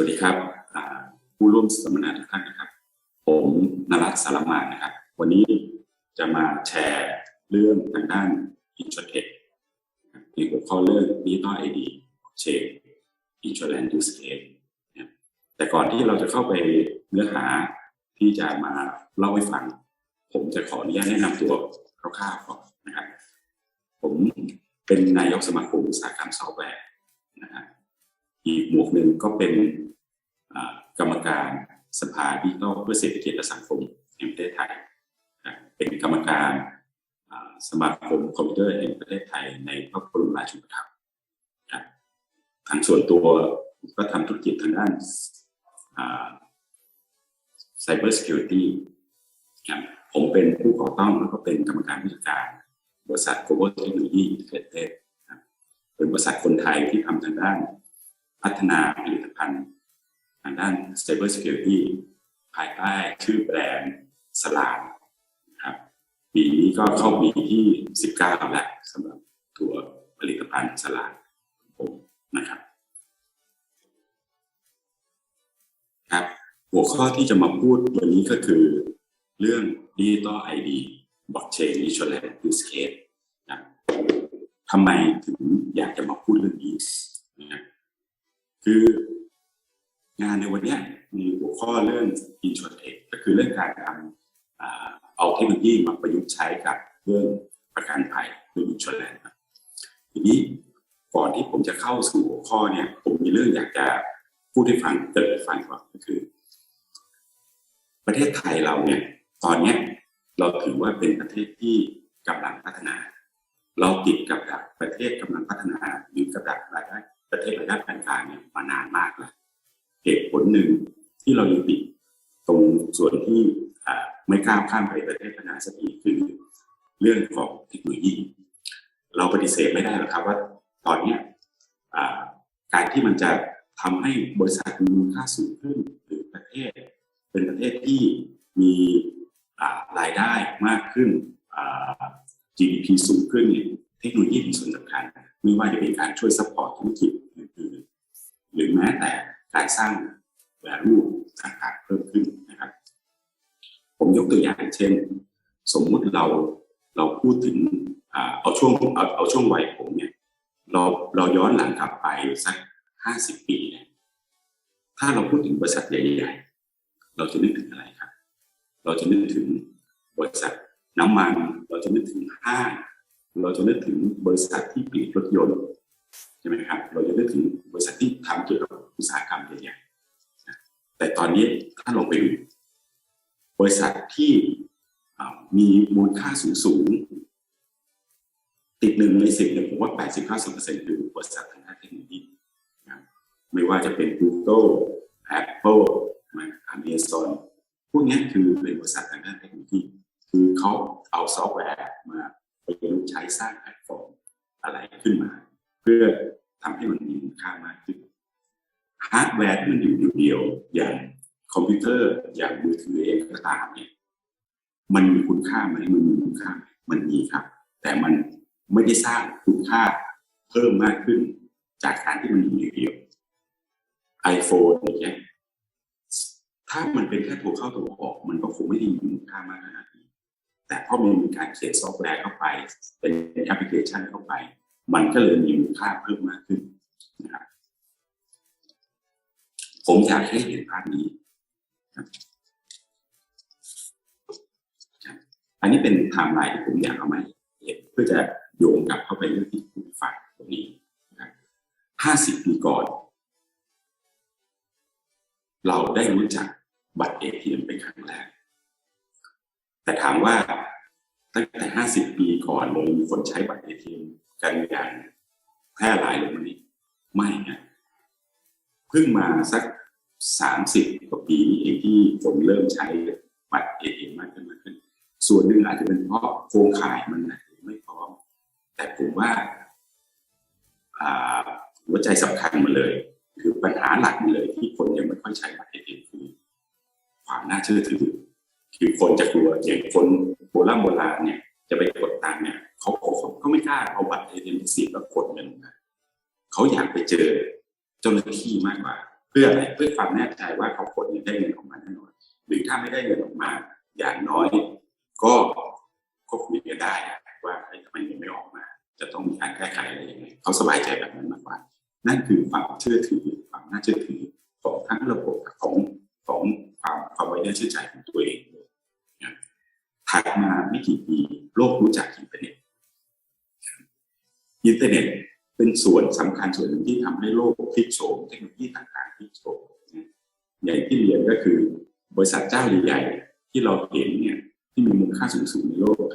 วัสดีครับผู้ร่วมสัมมนาทุกท่านนะครับ ผมนรัตสารมานนะครับ วันนี้จะมาแชร์เรื่องทางด้านอินช r เทคในหัวข้อเรื่องดิจิตอลไอดีเชนอินช r แลนด์ยูสเคสแต่ก่อนที่เราจะเข้าไปเนื้อหาที่จะมาเล่าให้ฟัง ผมจะขออนุญาตแนะนำตัวคร่าวๆก่อนนะครับ ผมเป็นนายกสมาคมอุตสาหกรรมซอฟต์แวร์นะฮะ อีกหมวกหนึ่งก็เป็นกรรมการสภาดิจิทัลเพื่อเศรษฐกิจและสังคมแห่งประเทศไทย เป็นกรรมการสมาคมคอมพิวเตอร์แห่งประเทศไทยในพระบรมราชูปถัมภ์ทางส่วนตัวก็ทำธุรกิจทางด้านไซเบอร์ซิเคียวริตี้ผมเป็นผู้ก่อตั้งแล้วก็เป็นกรรมการผู้จัดการ บริษัท Global Technology Integrated เป็นบริษัทคนไทยที่ทำทางด้าน พัฒนาผลิตภัณฑ์ทางด้าน Cyber Security ภายใต้ชื่อแบรนด์สลามนะครับปีนี้ก็เข้าปีที่ 19 แล้วสำหรับตัวผลิตภัณฑ์สลามของผมนะครับครับหัวข้อที่จะมาพูดวันนี้ก็คือเรื่อง Digital ID Blockchain Insurance Use Case นะทำไมถึงอยากจะมาพูดเรื่องนี้นะ คืองานในวันนี้มีหัวข้อเรื่อง i n s u r t e c h ก็คือเรื่องการทำเอาเทคโนโลยีมาประยุกต์ใช้กับเรื่องประกันภัยเรื่ออินช r แลนทีนี้ก่อนที่ผมจะเข้าสู่หัวข้อเนี่ย ผมมีเรื่องอยากจะพูดให้ฟังเกิดให้ฟังก่อนก็คือ ประเทศไทยเราเนี่ย ตอนเนี้ยเราถือว่าเป็นประเทศที่กำลังพัฒนา เราติดกับดักประเทศกำลังพัฒนาหรือกับดักรายได้ ประเทศระดับกลางๆเนี่ยมานานมากแล้วเหตุผลหนึ่งที่เรายังติดตรงส่วนที่ไม่ก้าวข้ามไปประเทศพัฒนาสักทีคือเรื่องของเทคโนโลยี เราปฏิเสธไม่ได้หรอกครับว่าตอนเนี้การที่มันจะทำให้บริษัทมีมูลค่าสูงขึ้นหรือประเทศ เป็นประเทศที่มีรายได้มากขึ้น GDP สูงขึ้นเนี่ยเทคโนโลยีเป็นส่วนสำคัญไม่ว่าจะเป็นการช่วยซัพพอร์ตธุรกิจ หรือแม้แต่การสร้าง value ต่างๆเพิ่มขึ้นนะครับ ผมยกตัวอย่างเช่น สมมุติเราเราพูดถึงเอาช่วงเอาเอาช่วงวัยผมเนี่ยเราเราย้อนหลังกลับไปสักห้าสิบปีเนี่ยถ้าเราพูดถึงบริษัทใหญ่ๆ เราจะนึกถึงอะไรครับ เราจะนึกถึงบริษัทน้ำมัน เราจะนึกถึงห้าง เราจะนึกถึงบริษัทที่ผลิตรถยนต์ ใช่ไหมครับเราจะนึกถึงบริษัทที่ทำเกี่ยวกับอุตสาหกรรมใหญ่ๆแต่ตอนนี้ถ้าลงไปดูบริษัทที่มีมูลค่าสูงสูงๆติดหนึ่งในสิบเนี่ยผมว่าแปดสิบห้าสิบเปอร์เซ็นต์คือบริษัททางด้านเทคโนโลยีไม่ว่าจะเป็น Google Apple Amazon พวกนี้คือเป็นบริษัททางด้านเทคโนโลยีคือเขาเอาซอฟต์แวร์มาประยุกต์ใช้สร้างแพลตฟอร์มอะไรขึ้นมา เพื่อทำให้มันมีมูลค่ามากขึ้นฮาร์ดแวร์ที่มันอยู่เดียวๆอย่างคอมพิวเตอร์อย่างมือถือเองก็ตามเนี่ยมันมีคุณค่าไหมมันมีคุณค่ามันมีครับ แต่มันไม่ได้สร้างคุณค่าเพิ่มมากขึ้น จากการที่มันอยู่เดียวๆ iPhone อย่างเงี้ยถ้ามันเป็นแค่ตัวเข้าตัวออก มันก็คงไม่ได้มีมูลค่ามากขนาดนี้แต่พอมันมีการเขียนซอฟต์แวร์เข้าไป เป็นแอปพลิเคชันเข้าไป มันก็เลยมีมูลค่าเพิ่มมากขึ้นนะครับผมอยากให้เห็นภาพนี้ อันนี้เป็นไทม์ไลน์ที่ผมอยากเอามาให้เห็นเพื่อจะโยงกลับเข้าไปเรื่องที่คุณฟังตรงนี้นะครับห้าสิบปีก่อน เราได้รู้จักบัตรเอทีเอ็มเป็นครั้งแรก แต่ถามว่าตั้งแต่50ปีก่อนเลยมีคนใช้บัตรเอทีเอ็ม กันอย่างแพร่หลายเลยไหมไม่นะเพิ่งมาสัก30กว่าปีนี้เองที่คนเริ่มใช้บัตรเอทีเอ็มมากขึ้นมากขึ้น ส่วนหนึ่งอาจจะเป็นเพราะโครงข่ายมันไม่พร้อม แต่ผมว่าหัวใจสำคัญมาเลย คือปัญหาหลักมาเลยที่คนยังไม่ค่อยใช้บัตรเอทีเอ็มคือความน่าเชื่อถือ คือคนจะกลัวอย่างคนโบราณโบราณเนี่ยจะไปกดตังค์เนี่ย เขาเขาเขาไม่กล้าเอาบัตรเอทีเอ็มเสียบแล้วกดเงินนะเขาอยากไปเจอเจ้าหน้าที่มากกว่า เพื่ออะไรเพื่อความแน่ใจว่าเขาผลเนี่ยได้เงินออกมาแน่นอนหรือถ้าไม่ได้เงินออกมา อย่างน้อย ก็ก็คุยกันได้ว่าทำไมเงินไม่ออกมา จะต้องมีการแก้ไขอะไรยังไงเขาสบายใจแบบนั้นมากกว่า นั่นคือความเชื่อถือความน่าเชื่อถือของทั้งระบบของของความความไว้เนื้อเชื่อใจของตัวเองนะถัดมาไม่กี่ปีโลกรู้จัก อินเทอร์เน็ตเป็นส่วนสำคัญส่วนหนึ่งที่ทำให้โลกพลิกโฉมเทคโนโลยีต่างๆพลิกโฉมอย่างที่เรียนก็คือบริษัทเจ้าใหญ่ๆที่เราเห็นเนี่ยที่มีมูลค่าสูงๆในโลก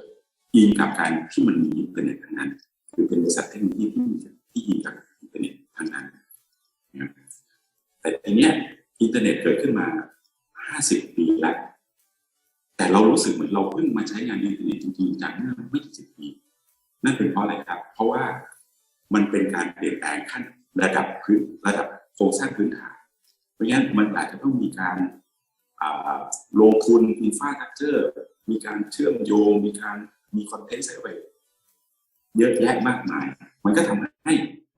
อิงกับการที่มันมีอินเทอร์เน็ตทั้งนั้น คือเป็นบริษัทเทคโนโลยีที่ที่อิงกับอินเทอร์เน็ตทั้งนั้นนะแต่ทีเนี้ยอินเทอร์เน็ตเกิดขึ้นมา 50 ปีแล้วแต่เรารู้สึกเหมือนเราเพิ่งมาใช้งานอินเทอร์เน็ตจริงๆจากเมื่อไม่กี่สิบปี นั่นเป็นเพราะอะไรครับ เพราะว่ามันเป็นการเปลี่ยนแปลงขั้นระดับพื้นระดับโครงสร้างพื้นฐาน เพราะงั้นมันอาจจะต้องมีการลงทุนอินฟาสตรักเจอร์มีการเชื่อมโยง มีการมีคอนเทนต์ใส่ไปเยอะแยะมากมาย มันก็ทำให้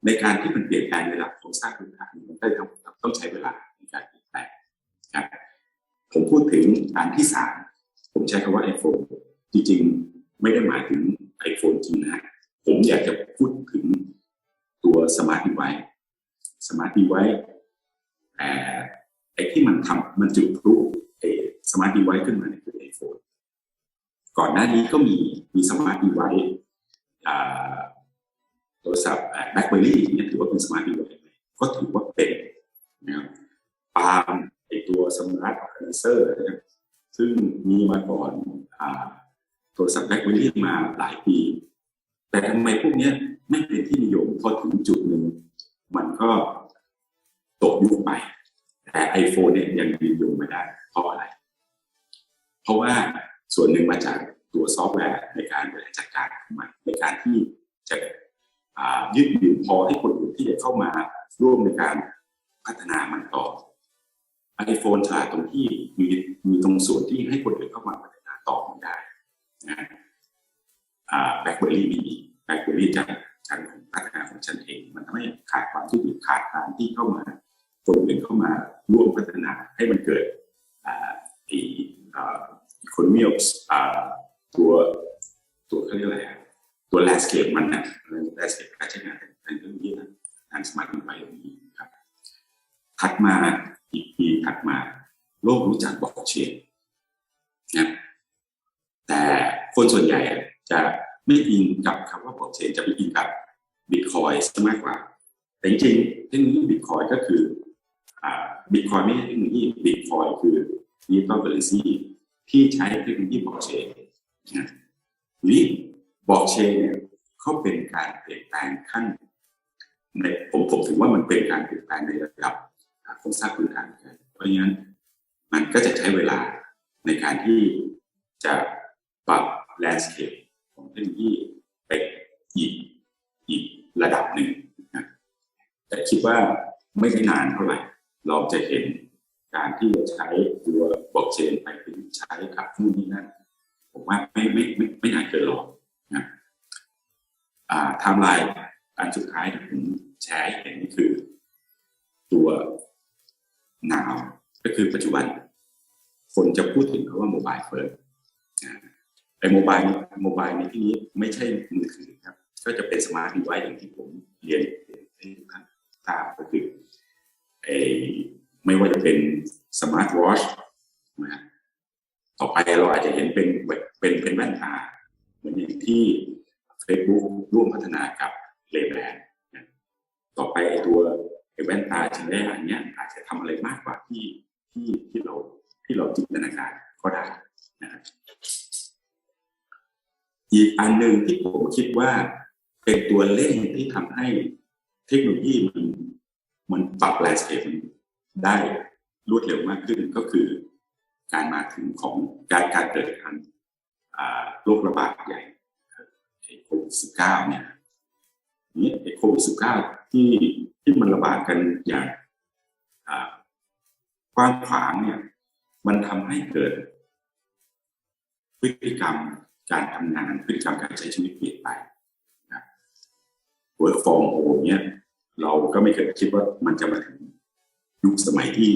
ในการที่มันเปลี่ยนแปลงระดับโครงสร้างพื้นฐานมันก็ต้องต้องใช้เวลาในการเปลี่ยนแปลงครับผมพูดถึงอันที่สามผมใช้คำว่า iPhone จริงๆ ไม่ได้หมายถึง iPhone จริงนะผมอยากจะพูดถึงตัวสมาร์ทดีไวสมาร์ทดีไวแต่ไอ้ที่มันทำมันจุดพลุไอ้สมาร์ทดีไวขึ้นมาเนี่ยคือ iPhone ก่อนหน้านี้ก็มีมีสมาร์ทดีไวโทรศัพท์แบล็คเบอรี่เนี่ยถือว่าเป็นสมาร์ทดีไวก็ถือว่าเป็นนะครับปาล์มไอตัวสมาร์ทออร์แกนเซอร์นะครับซึ่งมีมาก่อนอ่า โทรศัพท์แบล็คเบอรี่มาหลายปี แต่ทำไมพวกนี้ไม่เป็นที่นิยมพอถึงจุดหนึ่งมันก็ตกยุคไป แต่ iPhone เนี่ยยังยืนยงมาได้เพราะอะไร เพราะว่าส่วนหนึ่งมาจากตัวซอฟต์แวร์ในการบริหารจัดการของมันในการที่จะยืดหยุ่นพอให้คนอื่นที่จะเข้ามาร่วมในการพัฒนามันต่อ iPhone ฉลาดตรงที่มีมีตรงส่วนที่ให้คนอื่นเข้ามาพัฒนาต่อมันได้ นะแบล็คเบอรี่ไม่มีแบล็คเบอร์รี่จากชั้นของพัฒนาของฉันเอง มันทำให้ขาดความที่ดีขาดการที่เข้ามาคนอื่นเข้ามาร่วมพัฒนาให้มันเกิดอีคนมิลส์ตัวตัวเขาเรียกอะไรอะตัวแลสเคปมันนะแลสเคปการใช้งานในเรื่องนี้นะงานสมาร์ทดีไวอย่างนี้ครับถัดมาอีกปีถัดมา โลกรู้จักบล็อกเชน คนส่วนใหญ่จะไม่อินกับคำว่าบล็อกเชนจะไปอินกับบิตคอยซะมากกว่า แต่จริงๆเทคโนโลยีบิตคอยก็คือบิตคอยไม่ใช่เทคโนโลยีบิตคอยคือดิจิตอลเคอเรนซีที่ใช้เทคโนโลยีบล็อกเชนนะนี่บล็อกเชนเนี่ยเขาเป็นการเปลี่ยนแปลงขั้นในผมผมถือว่ามันเป็นการเปลี่ยนแปลงในระดับโครงสร้างพื้นฐานเพราะฉะนั้นมันก็จะใช้เวลาในการที่จะ แลนด์สเคปของเทคโนโลยีไปอีกอีกระดับหนึ่งนะแต่คิดว่าไม่ได้นานเท่าไหร่ เราจะเห็นการที่จะใช้ตัวบล็อกเชนไปเป็นใช้กับนู่นนี่นั่นผมว่าไม่ไม่ไม่ไม่นานเกินหรอกนะอ่าไทม์ไลน์อันสุดท้ายที่ผมแชร์เห็นนี่คือ ตัวหนาวก็คือปัจจุบัน คนจะพูดถึงคำว่าโมบายเฟิร์ส ไอ้โมบายโมบายในที่นี้ไม่ใช่มือถือครับ ก็จะเป็นสมาร์ทดีไวซ์อย่างที่ผมเรียนให้ทุกท่านทราบก็คือไอ้ไม่ว่าจะเป็นสมาร์ทวอชนะต่อไปเราอาจจะเห็นเป็นเป็นเป็นแว่นตาเหมือนอย่างที่ Facebook ร่วมพัฒนากับเลแบนต่อไปไอ้ตัวไอ้แว่นตาชิ้นแรกอันเนี้ยอาจจะทำอะไรมากกว่าที่ที่ที่เราที่เราจินตนาการก็ได้นะครับ อีกอันหนึ่งที่ผมคิดว่าเป็นตัวเล่นที่ทำให้เทคโนโลยีมันมันปรับแลนด์สเคปได้รวดเร็วมากขึ้นก็คือ การมาถึงของการการเกิดการโรคระบาดใหญ่โควิดสิบเก้าเนี่ยนี่โควิดสิบเก้าที่ที่มันระบาดกันอย่างกว้างขวางเนี่ย มันทำให้เกิดพฤติกรรม การทำงานพฤติกรรมการใช้ชีวิตเปลี่ยนไปนะ work from home เนี่ยเราก็ไม่เคยคิดว่ามันจะมาถึงยุคสมัยที่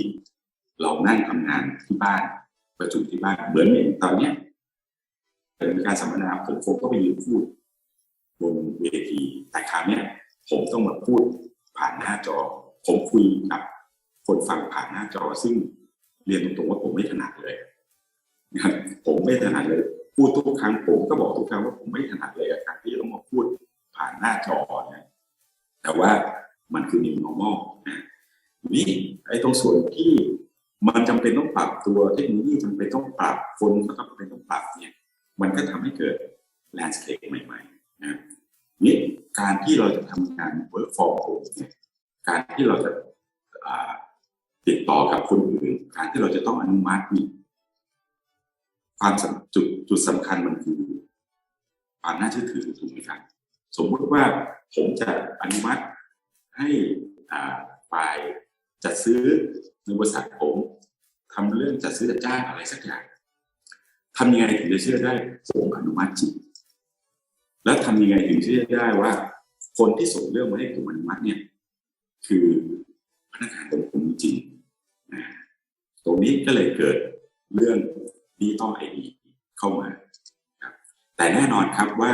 เรานั่งทำงานที่บ้านประชุมที่บ้านเหมือนอย่างตอนเนี้ยเป็นการสัมมนาผมคงก็ไปยืนพูดบนเวทีแต่คราวเนี้ยผมต้องมาพูดผ่านหน้าจอ ผมคุยกับคนฟังผ่านหน้าจอซึ่งเรียนตรงๆว่าผมไม่ถนัดเลยผมไม่ถนัดเลย พูดทุกครั้งผมก็บอกทุกครั้งว่าผมไม่ถนัดเลยกับที่ต้องมาพูดผ่านหน้าจอนะแต่ว่ามันคือ new normal นะนี่ไอ้ตรงส่วนที่มันจำเป็นต้องปรับตัวเทคโนโลยีจำเป็นต้องปรับคนก็จำเป็นต้องปรับเนี่ยมันก็ทำให้เกิด landscape ใหม่ๆนะนี่การที่เราจะทำงาน work from home เนี่ยการที่เราจะติดต่อกับคนอื่น การที่เราจะต้องอนุมัตินี่ ความจุดจุดสำคัญมันคือความน่าเชื่อถือถูกไหมครับสมมุติว่าผมจะอนุมัติให้ฝ่ายจัดซื้อในบริษัทผมทำเรื่องจัดซื้อจัดจ้างอะไรสักอย่างทำยังไงถึงจะเชื่อได้ผมอนุมัติจริงแล้วทำยังไงถึงเชื่อได้ว่า คนที่ส่งเรื่องมาให้ผมอนุมัติเนี่ย คือพนักงานของผมจริงตรงนี้ก็เลยเกิดเรื่อง ดิจิตอลไอดีเข้ามาแต่แน่นอนครับว่า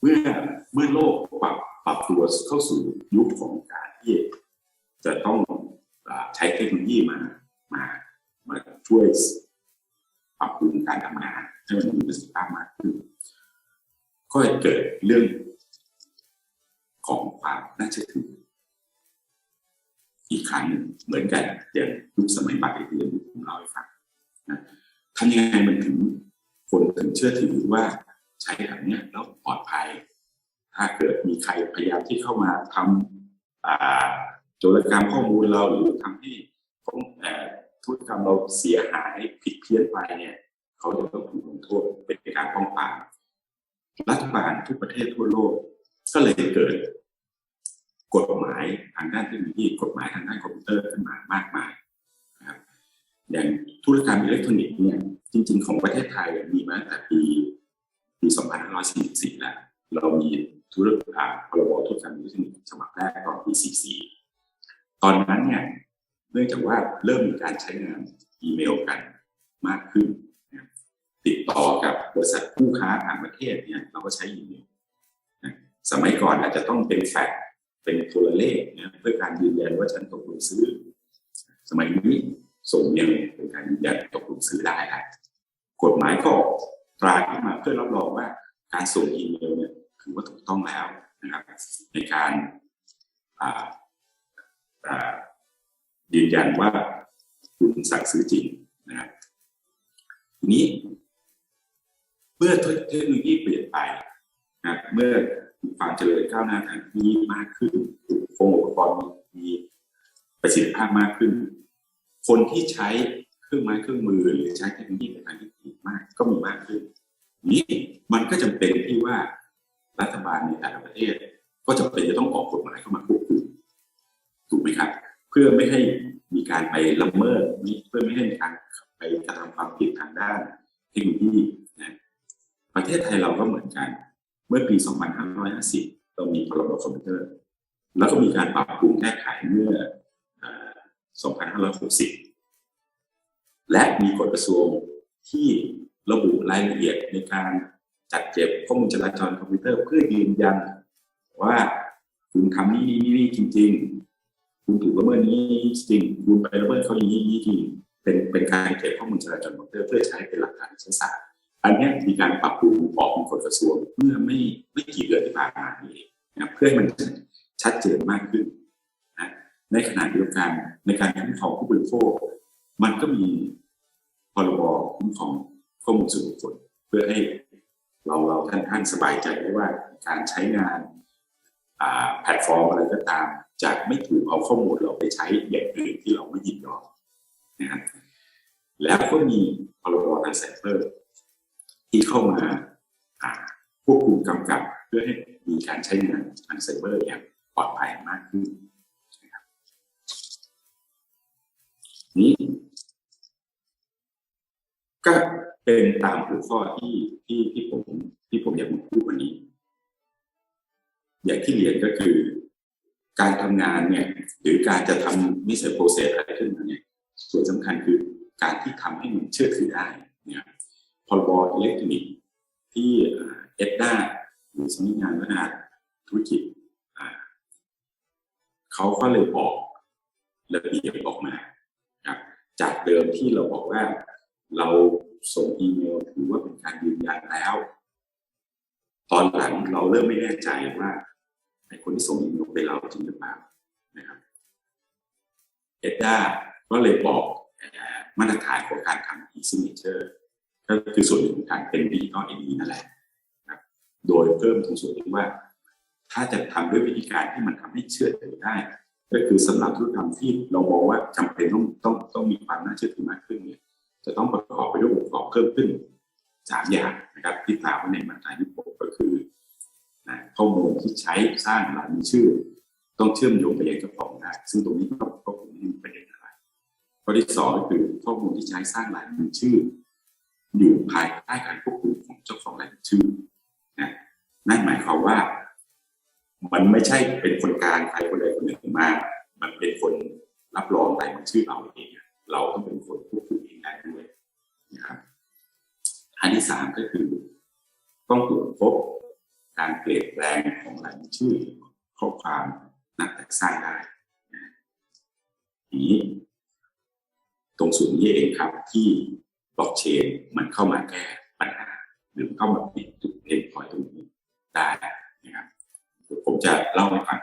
เมื่อเมื่อโลกปรับปรับตัวเข้าสู่ยุคของการที่จะต้องใช้เทคโนโลยีมามามาช่วยปรับปรุงการทำงานให้มันมีประสิทธิภาพมากขึ้นก็เลยเกิดเรื่องของความน่าเชื่อถืออีกครั้งหนึ่งเหมือนกันอย่างยุคสมัยบัตรเอทีเอ็มที่ผมเล่าให้ฟัง ทำยังไงมันถึงคนถึงเชื่อถือว่าใช้แบบนี้แล้วปลอดภัย ถ้าเกิดมีใครพยายามที่เข้ามาทำโจรกรรมข้อมูลเราหรือทำให้ของธุรกรรมเราเสียหายผิดเพี้ยนไปเนี่ยเขาจะต้องถูกลงโทษเป็นการป้องกันรัฐบาลทุกประเทศทั่วโลก ก็เลยเกิด กฎหมายทางด้านเทคโนโลยีกฎหมายทางด้านคอมพิวเตอร์ขึ้นมามากมาย อย่างธุรกรรมอิเล็กทรอนิกส์เนี่ยจริง ๆ ของประเทศไทยมีมาตั้งแต่ปีปี 2544 แล้ว เรามีธุรกิจอ่าพรบธุรกรรมอิเล็กทรอนิกส์ฉบับแรกตอนปี 44 ตอนนั้นเนี่ยเนื่องจากว่าเริ่มมีการใช้งานอีเมลกันมากขึ้น ติดต่อกับบริษัทคู่ค้าต่างประเทศเนี่ยเราก็ใช้อีเมลสมัยก่อนอาจจะต้องเป็นแฟกซ์เป็นโทรเลขนะเพื่อการยืนยันว่าฉันตกลงซื้อ สมัยนี้ ส่งเมลเป็นการยืนยันตกลงซื้อได้แล้วกฎหมายก็ตราขึ้นมาเพื่อรับรองว่าการส่งอีเมลเนี่ยถือว่าถูกต้องแล้วนะครับในการยืนยันว่าคุณสั่งซื้อจริงนะครับทีนี้เมื่อเทคโนโลยีเปลี่ยนไปนะเมื่อความเจริญก้าวหน้าทางนโลยีมากขึ้นโครงอุปกรณ์มีประสิทธิภาพมากขึ้น คนที่ใช้เครื่องไม้เครื่องมือหรือใช้เทคโนโลยีในทางที่ดีมากก็มีมากขึ้น นี้มันก็จำเป็นที่ว่ารัฐบาลในแต่ละประเทศ ก็จำเป็นจะต้องออกกฎหมายเข้ามาควบคุมถูกไหมครับ เพื่อไม่ให้มีการไปละเมิดเพื่อไม่ให้มีการไปกระทำความผิดทางด้านเทคโนโลยีนะประเทศไทยเราก็เหมือนกัน เมื่อปี 2550 เรามีพรบคอมพิวเตอร์ แล้วก็มีการปรับปรุงแก้ไขเมื่อ 2560 และมีกฎกระทรวงที่ระบุรายละเอียดในการจัดเก็บข้อมูลจราจรคอมพิวเตอร์เพื่อยืนยัน ว่าคุณทำนี่นี่นี่จริง ๆ คุณถูกละเมิดนี้จริง คุณไปละเมิดเขาอย่างนี้จริงเป็นเป็นการเก็บข้อมูลจราจรคอมพิวเตอร์เพื่อใช้เป็นหลักฐานเอกสารอันนี้มีการปรับปรุงออกเป็นกฎกระทรวงเมื่อไม่ไม่กี่เดือนที่ผ่านมานี้เองนะเพื่อให้มันชัดเจนมากขึ้น ในขณะเดียวกันในการคุ้มครองผู้บริโภค มันก็มีพรบคุ้มครองข้อมูลส่วนบุคคลเพื่อให้เราเราท่านท่านสบายใจได้ว่าการใช้งานแพลตฟอร์มอะไรก็ตามจะไม่ถูกเอาข้อมูลเราไปใช้อย่างอื่นที่เราไม่ยินยอมนะครับแล้วก็มีพรบทางไซเบอร์ที่เข้ามาอ่าควบคุมกำกับ เพื่อให้มีการใช้งานทางไซเบอร์อย่างปลอดภัยมากขึ้น นี้ก็เป็นตามหัวข้อที่ที่ที่ผมที่ผมอยากพูดวันนี้ อย่างที่เรียนก็คือ การทำงานเนี่ย หรือการจะทำมิสเซอร์โปรเซสอะไรขึ้นมาเนี่ย ส่วนสำคัญคือการที่ทำให้มันเชื่อถือได้เนี่ยพรบอิเล็กทรอนิกส์ที่เอ็ดด้าหรือสำนักงานพัฒนาธุรกิจเขาก็เลยออกระเบียบออกมา จากเดิมที่เราบอกว่า เราส่งอีเมลถือว่าเป็นการยืนยันแล้ว ตอนหลังเราเริ่มไม่แน่ใจว่าไอคนที่ส่งอีเมลเป็นเราจริงหรือเปล่านะครับเอ็ดด้าก็เลยบอกมาตรฐานของการทำ e-signature ก็คือส่วนหนึ่งของการเป็นดิจิตอลไอดีนั่นแหละนะโดยเพิ่มตรงส่วนที่ว่า ถ้าจะทำด้วยวิธีการที่มันทำให้เชื่อถือได้ ก็คือสำหรับธุรกรรมที่เรามองว่าจำเป็นต้องต้องต้องมีความน่าเชื่อถือมากขึ้นเนี่ยจะต้องประกอบไปด้วยองค์ประกอบเพิ่มขึ้นสามอย่างนะครับที่กล่าวไว้ในมาตราที่หกก็คือนะข้อมูลที่ใช้สร้างรายมือชื่อ ต้องเชื่อมโยงไปยังเจ้าของได้ซึ่งตรงนี้ก็ก็คงไม่มีประเด็นอะไรข้อที่สองก็คือข้อมูลที่ใช้สร้างรายมือชื่อ อยู่ภายใต้การควบคุมของเจ้าของรายมือชื่อนะนั่นหมายความว่า มันไม่ใช่เป็นคนกลางใครคนใดคนหนึ่งมามันเป็นคนรับรองรายมือชื่อเราเองเราต้องเป็นคนควบคุมเองได้ด้วยนะครับอันที่สามก็คือ ต้องตรวจพบการเปลี่ยนแปลงของรายชื่อข้อความนักแต่สร้างได้นะทีนี้ตรงส่วนนี้เองครับที่บล็อกเชนมันเข้ามาแก้ปัญหา หรือเข้ามาปิดจุดเพนพอยตรงนี้ได้ ผมจะเล่าให้ฟัง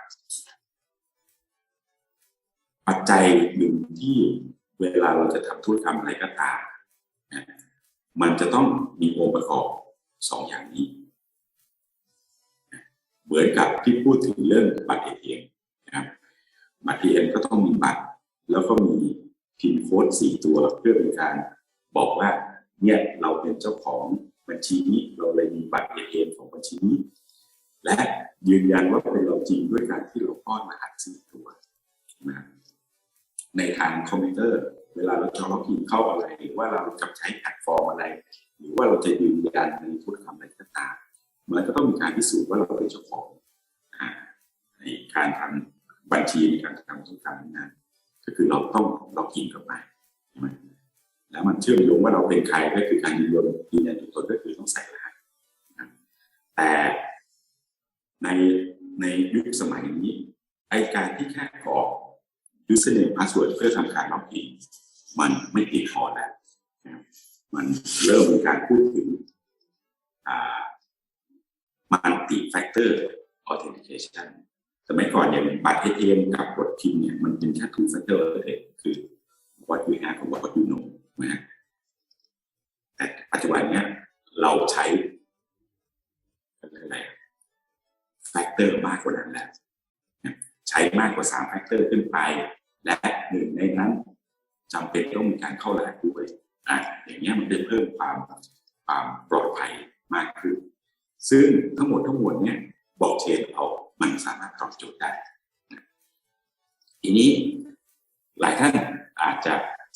ปัจจัยหนึ่งที่เวลาเราจะทำธุรกรรมอะไรก็ตามนะมันจะต้องมีองค์ประกอบสองอย่างนี้ เหมือนกับที่พูดถึงเรื่องบัตรเอทีเอ็มนะครับบัตรเอทีเอ็มก็ต้องมีบัตร แล้วก็มีพินโค้ดสี่ตัวเพื่อเป็นการบอกว่าเนี่ยเราเป็นเจ้าของบัญชีนี้เราเลยมีบัตรเอทีเอ็มของบัญชีนี้ และยืนยันว่าเป็นเราจริงด้วยการที่เราป้อนรหัสสี่ตัวนะในทางคอมพิวเตอร์ เวลาเราจะล็อกอินเข้าอะไร หรือว่าเราจะใช้แพลตฟอร์มอะไร หรือว่าเราจะยืนยันในธุรกรรมอะไรก็ตามมันก็ต้องมีการพิสูจน์ว่าเราเป็นเจ้าของในการทำบัญชีในการทำธุรกรรมนั้นก็คือเราต้องล็อกอินเข้าไปใช่ไหมแล้วมันเชื่อมโยงว่าเราเป็นใครก็คือการยืนยันยืนยันตัวตนก็คือต้องใส่รหัสแต่ ในในยุคสมัยนี้ไอการที่แค่กรอก username password เพื่อทำการล็อกอินมันไม่เพียงพอแล้วมันเริ่มมีการพูดถึงอ่า multi factor authentication สมัยก่อนอย่างบัตร ATM กับกดพิมพ์เนี่ยมันเป็นแค่ two factor authentication คือ what you have กับ what you know นะฮะแต่ปัจจุบันเนี้ยเราใช้ factor มากกว่านั้นแล้วใช้มากกว่า3แฟกเตอร์ขึ้นไป และหนึ่งในนั้นจำเป็นต้องมีการเข้ารหัสด้วยอะอย่างเงี้ยมันจะเพิ่มความความปลอดภัยมากขึ้น ซึ่งทั้งหมดทั้งมวลเนี่ยบอกเชนเอามันสามารถตอบโจทย์ได้ ทีนี้หลายท่านอาจจะ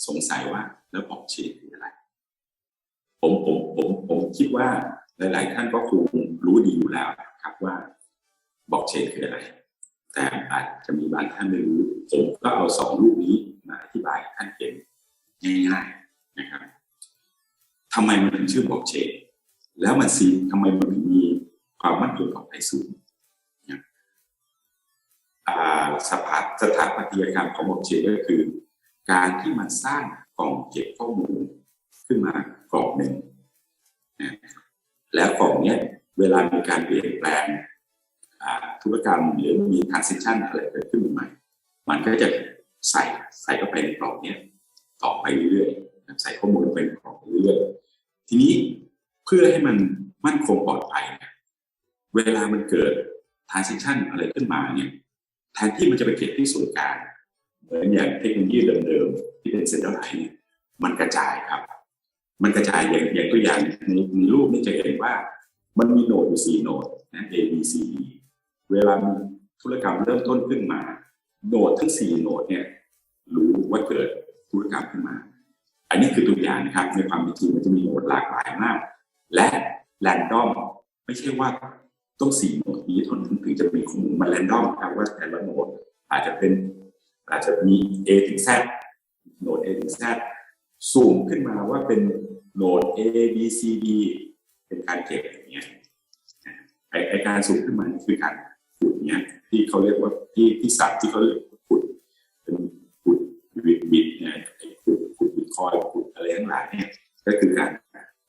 สงสัยว่าแล้วบอกเชนคืออะไร ผมผมผมผมคิดว่าหลาย ๆ ท่านก็คงรู้ดีอยู่แล้วครับว่า บอกเชนคืออะไร แต่อาจจะมีบางท่านไม่รู้ผมก็เอาสองรูปนี้มาอธิบายท่านเห็นง่ายๆนะครับทำไมมันถึงชื่อบล็อกเชนแล้วมันซีทำไมมันถึงมีความมั่นคงปลอดภัยสูงนะอ่าสถาสถาปัตยกรรมของบล็อกเชนก็คือ การที่มันสร้างกล่องเก็บข้อมูลขึ้นมากล่องหนึ่งแล้วกล่องเนี้ยเวลามีการเปลี่ยนแปลง ธุรกรรมหรือมี transition อะไรเกิดขึ้นใหม่มันก็จะใส่ใส่เข้าไปในกล่องเนี้ยต่อไปเรื่อยๆใส่ข้อมูลไปในกล่องเรื่อยๆทีนี้เพื่อให้มันมั่นคงปลอดภัยเนี่ยเวลามันเกิด transition อะไรขึ้นมาเนี่ยแทนที่มันจะไปเก็บที่ศูนย์กลางเหมือนอย่างเทคโนโลยีเดิมๆที่เป็นเซ็นเตอร์ไลน์เนี่ยมันกระจายครับ มันกระจายอย่างอย่างตัวอย่างในในรูปนี่จะเห็นว่า มันมีโนดอยู่สี่โนดนะ A B C D เวลามีธุรกรรมเริ่มต้นขึ้นมา โนดทั้งสี่โนดเนี่ยรู้ว่าเกิดธุรกรรมขึ้นมา อันนี้คือตัวอย่างนะครับ ในความเป็นจริงมันจะมีโนดหลากหลายมาก และแรนดอมไม่ใช่ว่าต้องสี่โนดนี้เท่านั้นถึงจะมีข้อมูลมันแรนดอมครับว่าแต่ละโนดอาจจะเป็นอาจจะมี A ถึง Z โหนด A ถึง Z ซูมขึ้นมาว่าเป็นโหนด A B C D เป็นการเก็บอย่างเงี้ยไอการซูมขึ้นมาคือการ เนี้ยที่เขาเรียกว่าที่ที่ศัพท์ที่เขาเรียกขุดเป็นขุดบิดบิดเนี่ยขุดขุดบิตคอยขุดอะไรทั้งหลายเนี่ยก็คือการ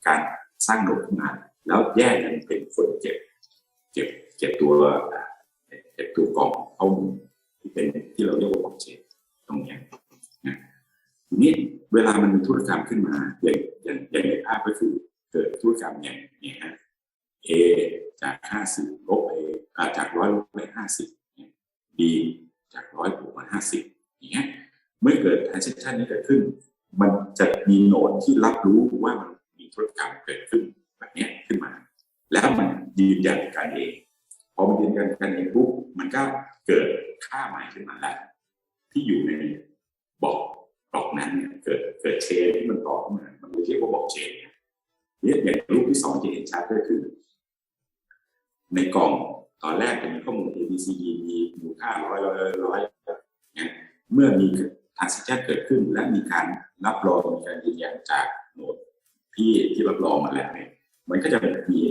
การสร้างโหนดขึ้นมาแล้วแยกกันเป็นคนเก็บ เก็บเก็บตัวเก็บตัวกล่องข้อมูลที่เป็นที่เราเรียกว่าบล็อกเชนตรงเนี้ยนะทีนี้เวลามันมีธุรกรรมขึ้นมาอย่างอย่างอย่างในภาพก็คือเกิดธุรกรรมอย่างนี่ยฮะ A จากห้าสิบลบ A อาจากร้อยลบไปห้าสิบ B จากร้อยบวกมาห้าสิบอย่างเงี้ย เมื่อเกิด transaction นี้เกิดขึ้น มันจะมีโนดที่รับรู้ว่ามันมีธุรกรรมเกิดขึ้นแบบเนี้ยขึ้นมา แล้วมันยืนยันกันเอง พอมันยืนยันกันเองปุ๊บ มันก็เกิดค่าใหม่ขึ้นมาแล้วที่อยู่ในบอกบล็อกนั้นเนี่ยเกิดเกิดเชนที่มันต่อขึ้นมา มันเรียกว่าบล็อกเชนเนี่ยเนี่ยอย่างรูปที่สองที่เห็นชัดก็คือ ในกล่องตอนแรกจะมีข้อมูล A B C D มีมูลค่าร้อยร้อยร้อยเนี่ยเมื่อมีทางสิจเกิดขึ้น และมีการรับรองมีการยืนยันจากโหนดที่ที่รับรองมาแล้วเนี่ยมันก็จะมี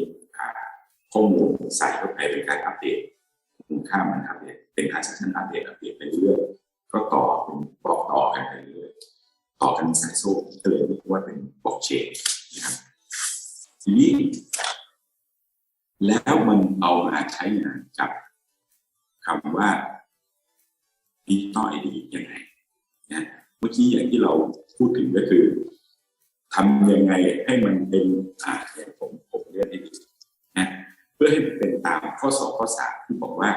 ข้อมูลใส่เข้าไปเป็นการอัปเดตมูลค่ามันอัปเดตเป็นการ transaction อัปเดตอัปเดตไปเรื่อยก็ต่อเป็นบล็อกต่อกันไปเรื่อยต่อกันเป็นสายโซ่ก็เลยเรียกว่าเป็นบล็อกเชนนะครับทีนี้ แล้วมันเอามาใช้งานกับคำว่า digital ID ยังไงนะเมื่อกี้อย่างที่เราพูดถึงก็คือทำยังไงให้มันเป็นอ่าอย่างผมผมเรียนให้ดูนะเพื่อให้มันเป็นตามข้อสอบข้อสามที่บอกว่า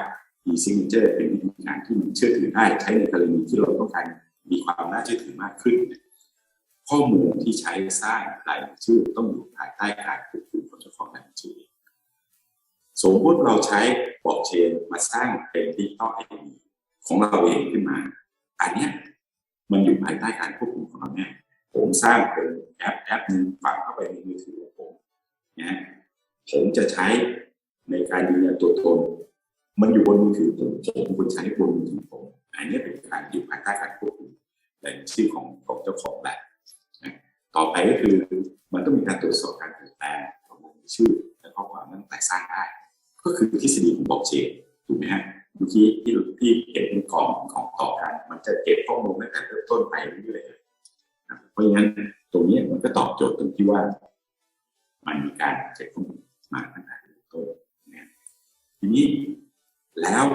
e-signature เป็นวิธีการที่มันเชื่อถือได้ใช้ในกรณีที่เราต้องการมีความน่าเชื่อถือมากขึ้น ข้อมูลที่ใช้สร้างรายชื่อต้องอยู่ภายใต้การคว สมมติเราใช้บล็อกเชนมาสร้างเป็นดิจิตอลไอดีของเราเองขึ้นมา อันเนี้ยมันอยู่ภายใต้การควบคุมของเราเนี่ยผมสร้างเป็นแอปแอปหนึ่งฝังเข้าไปในมือถือของผมนะผมจะใช้ในการยืนยันตัวตน มันอยู่บนมือถือผมผมควรใช้บนมือถือผมอันนี้เป็นการอยู่ภายใต้การควบคุมแต่ชื่อของของเจ้าของแหละต่อไปก็คือมันต้องมีการตรวจสอบการเปลี่ยนแปลงของชื่อและข้อความนั้นแต่สร้างได้ ก็คือทฤษฎีของบล็อกเชนถูกไหมฮะเมื่อกี้ที่ที่เห็นเป็นกล่องของต่อกัน มันจะเก็บข้อมูลตั้งแต่เริ่มต้นไปเรื่อยๆเพราะงั้นตรงนี้มันก็ตอบโจทย์ตรงที่ว่า มันมีการเก็บข้อมูลมาตั้งแต่เริ่มต้นนะทีนี้แล้ว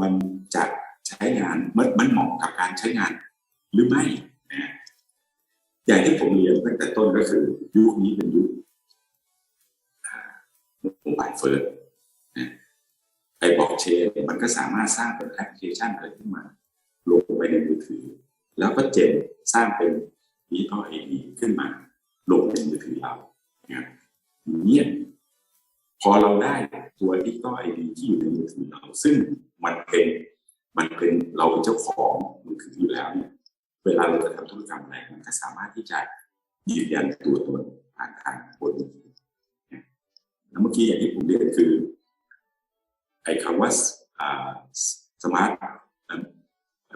มันจะใช้งานมันมันเหมาะกับการใช้งานหรือไม่นะอย่างที่ผมเรียนตั้งแต่ต้นก็คือยุคนี้เป็นยุคโมบายเฟิร์ส ไอ้บล็อกเชนมันก็สามารถสร้างเป็นแอปพลิเคชันอะไรขึ้นมาลงไปในมือถือ แล้วก็เจนสร้างเป็นดิจิตอลไอดีขึ้นมาลงในมือถือเรานะครับเนี่ยพอเราได้ตัวดิจิตอลไอดีที่อยู่ในมือถือเรา ซึ่งมันเป็นมันเป็นเราเป็นเจ้าของมือถืออยู่แล้วเนี่ยเวลาเราจะทำธุรกรรมอะไรมันก็สามารถที่จะยืนยันตัวตนผ่านทางบนมือถือนแล้วเมื่อกี้อย่างที่ผมเรียนคือ ไอ้คำว่าสมาร์ท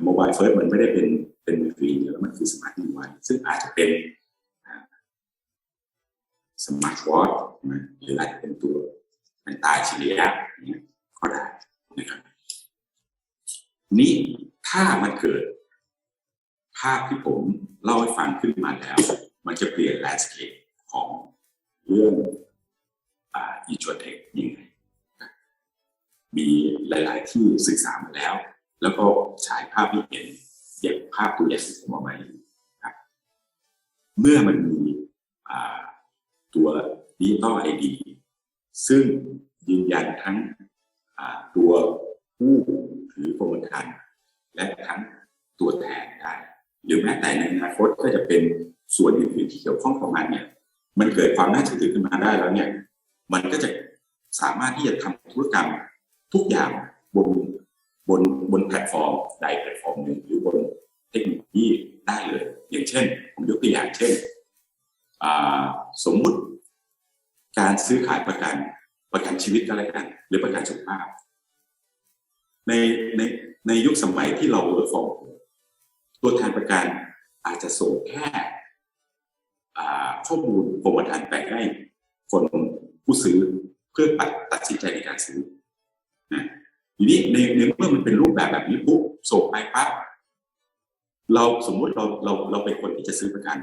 โมบายเฟิร์สมันไม่ได้เป็นเป็นมือถือเดียวแล้วมันคือสมาร์ทดีไวซึ่งอาจจะเป็นสมาร์ทวอทหรืออาจจะเป็นตัวเป็นตาเฉลี่ยอย่างเงี้ยก็ได้นะครับนี่ถ้ามันเกิด ภาพที่ผมเล่าให้ฟังขึ้นมาแล้ว มันจะเปลี่ยนแลนด์สเคปของเรื่องอีชวเทคยังไง มีหลาย ๆ ที่ศึกษามาแล้ว แล้วก็ฉายภาพที่เห็นอย่างภาพตัวอย่างที่ผมเอามาให้ดูครับเมื่อมันมีตัวดิจิตอลไอดีซึ่งยืนยันทั้งตัวผู้ถือกรมธรรม์และทั้งตัวแทนได้ หรือแม้แต่ในอนาคตก็จะเป็นส่วนอื่นๆที่เกี่ยวข้องกับมันเนี่ย มันเกิดความน่าเชื่อถือขึ้นมาได้แล้วเนี่ย มันก็จะสามารถที่จะทำธุรกรรม ทุกอย่างบนบนบนแพลตฟอร์มใดแพลตฟอร์มหนึ่งหรือบนเทคโนโลยีได้เลย อย่างเช่น ผมยกตัวอย่างเช่น สมมุติการซื้อขายประกันประกันชีวิตก็แล้วกัน หรือประกันสุขภาพ ในในในยุคสมัยที่เราเวิร์กฟอร์ตัวแทนประกันอาจจะส่งแค่ข้อมูลกรมธรรม์ไปให้คนผู้ซื้อเพื่อตัดตัดสินใจในการซื้อ ทีนี้ในในเมื่อมันเป็นรูปแบบแบบนี้ปุ๊บส่งไปปั๊บเราสมมุติเราเราเราเป็นคนที่จะซื้อประกัน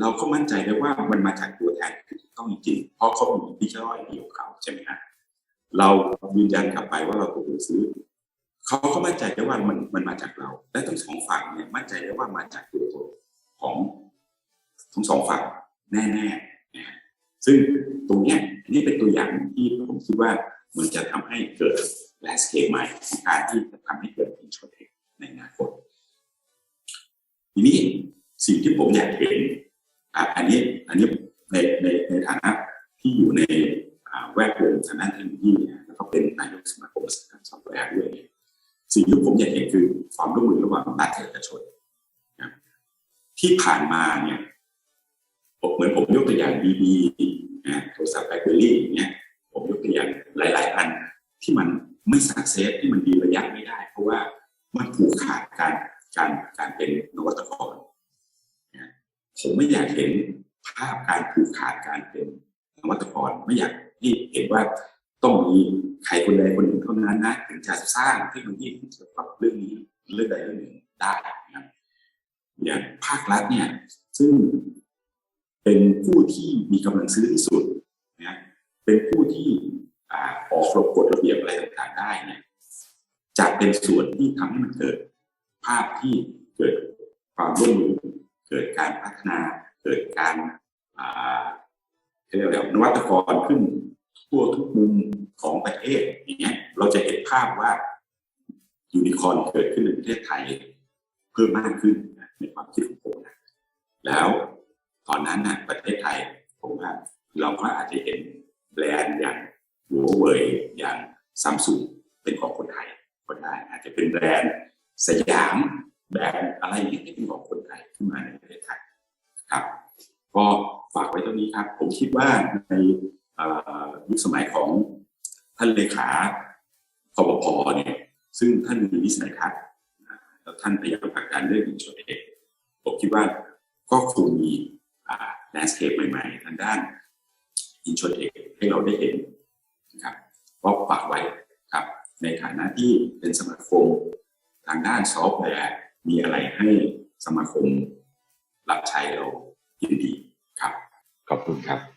เราก็มั่นใจได้ว่ามันมาจากตัวแทนที่ถูกต้องจริงเพราะเขามีดิจิทัลไอดีของเขาใช่ไหมฮะเรายืนยันกลับไปว่าเราถูกซื้อเขาก็มั่นใจได้ว่ามันมันมาจากเรา และทั้งสองฝั่งเนี่ยมั่นใจได้ว่ามาจากตัวตนของทั้งสองฝั่งแน่ๆนะฮะซึ่งตรงเนี้ยนี่เป็นตัวอย่างที่ผมคิดว่ามันจะทำให้เกิด แลสเคปใหม่ของการที่จะทำให้เกิดอินชอร์เทคในอนาคต ทีนี้สิ่งที่ผมอยากเห็นอะอันนี้อันนี้ในในในฐานะที่อยู่ในแวดวงทางด้านเทคโนโลยีเนี่ยแล้วก็เป็นนายกสมาคมอุตสาหกรรมซอฟต์แวร์ด้วยสิ่งที่ผมอยากเห็นคือความร่วมมือระหว่างรัฐกับเอกชนที่ผ่านมาเนี่ยเหมือนผมยกตัวอย่าง BB นะโทรศัพท์แบล็คเบอรี่อย่างเงี้ยผมยกตัวอย่างหลาย ๆ อันที่มัน ไม่สักเซสที่มันดีระยะไม่ได้ เพราะว่ามันผูกขาดการการการเป็นนวัตกรผมไม่อยากเห็นภาพการผูกขาดการเป็นนวัตกรไม่อยากที่เห็นว่าต้องมีใครคนใดคนหนึ่งเท่านั้นนะถึงจะสร้างเทคโนโลยีที่จะปรับเรื่องนี้เรื่องใดเรื่องหนึ่งได้นะอย่างภาครัฐเนี่ยซึ่งเป็นผู้ที่มีกำลังซื้อที่สุดนะเป็นผู้ที่อออกระกฎระเบียบอะไรต่ ได้เนี่ยจะเป็นส่วนที่ทำให้มันเกิด ภาพที่เกิดความร่วมมือเกิดการพัฒนาเกิดการเรียกอะไรนวัตกรขึ้นทั่วทุกมุมของประเทศอย่างเงี้ยเราจะเห็นภาพว่ายูนิคอร์นเกิดขึ้นในประเทศไทย เพิ่มมากขึ้นในความคิดของผมนะแล้วตอนนั้นนะประเทศไทยผมว่าเราก็อาจจะเห็นแบรนด์อย่างหัวเว่ยอย่าง ซัมซุงเป็นของคนไทยก็ได้อาจจะเป็นแบรนด์สยามแบรนด์อะไรอย่างเงี้ยที่เป็นของคนไทยขึ้นมาในประเทศไทยครับก็ฝากไว้ตรงนี้ครับ ผมคิดว่าในยุคสมัยของท่านเลขาคปพเนี่ยซึ่งท่านมีวิสัยทัศน์แล้วท่านพยายามผลักดันเรื่องอินชอร์เทคผมคิดว่าก็คงมีแลนด์สเคปใหม่ๆทางด้านอินชอเทคให้เราได้เห็นนะครับ ก็ฝากไว้ครับในฐานะที่เป็นสมาคมทางด้านซอฟต์แวร์มีอะไรให้สมาคมรับใช้เรายินดีครับ ขอบคุณครับ